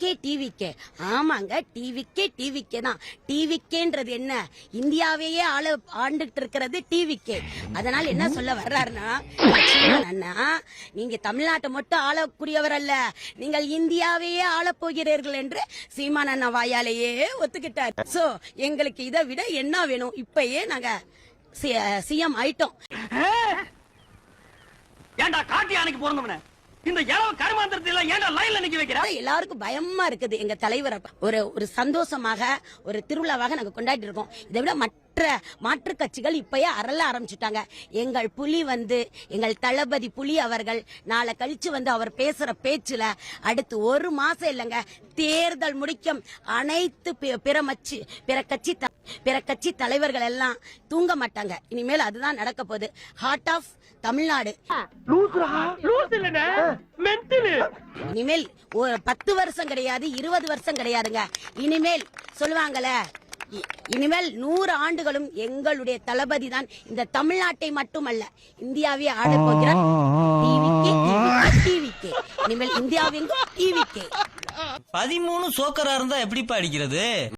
டிவிக்கே டிவிக்கே ஆமாங்க டிவிக்கே டிவிக்கே தான். டிவிக்கேன்றது என்ன? இந்தியாவையே ஆள ஆண்டுட்டு இருக்கிறது டிவிக்கே அதனால என்ன சொல்ல வர்றாருன்னா அண்ணா நீங்க தமிழ்நாட்டை மட்டும் ஆளக்கூடியவர் அல்ல. நீங்கள் இந்தியாவையே ஆளப் போகிறீர்கள் என்று சீமான் அண்ணா வாயாலேயே ஒத்துக்கிட்டார். சோ எங்களுக்கு இதை விட என்ன வேணும்? இப்பயே நாங்க சிஎம் ஆயிட்டோம். ஏண்டா காட்டி யானைக்கு பிறந்தவன இந்த இளவு கருமாந்திரத்தை எல்லாம் ஏன்டா லைன்ல நிக்க வைக்கிற? எல்லாருக்கும் பயமா இருக்குது. எங்க தலைவரை ஒரு ஒரு சந்தோஷமாக ஒரு திருவிழாவாக நாங்க கொண்டாடி இருக்கோம். இதை விட மற்ற மாற்று கட்சிகள் இப்பயே அரள ஆரம்பிச்சுட்டாங்க. எங்கள் புலி வந்து எங்கள் தளபதி புலி அவர்கள் நாளை கழிச்சு வந்து அவர் பேசுற பேச்சுல அடுத்து ஒரு மாசம் இல்லைங்க தேர்தல் முடிக்கும் அனைத்து பி- பிற மச்சு பிற கட்சி பிற கட்சி தலைவர்கள் எல்லாம் தூங்க மாட்டாங்க. இனிமேல் அதுதான் நடக்க போகுது. Heart of Tamil Nadu. இனிமேல் பத்து வருஷம் கிடையாது இருபது வருஷம் கிடையாதுங்க. இனிமேல் சொல்லுவாங்கல்ல இனிமேல் நூறு ஆண்டுகளும் எங்களுடைய தளபதி தான் இந்த தமிழ்நாட்டை மட்டுமல்ல இந்தியாவே ஆடப் போகிறார் டிவிக்கே டிவிக்கே இனிமேல் இந்தியாவெங்கும் டிவிக்கே. பதிமூணு சோக்கரா இருந்தா எப்படிப்பா அடிக்கிறது?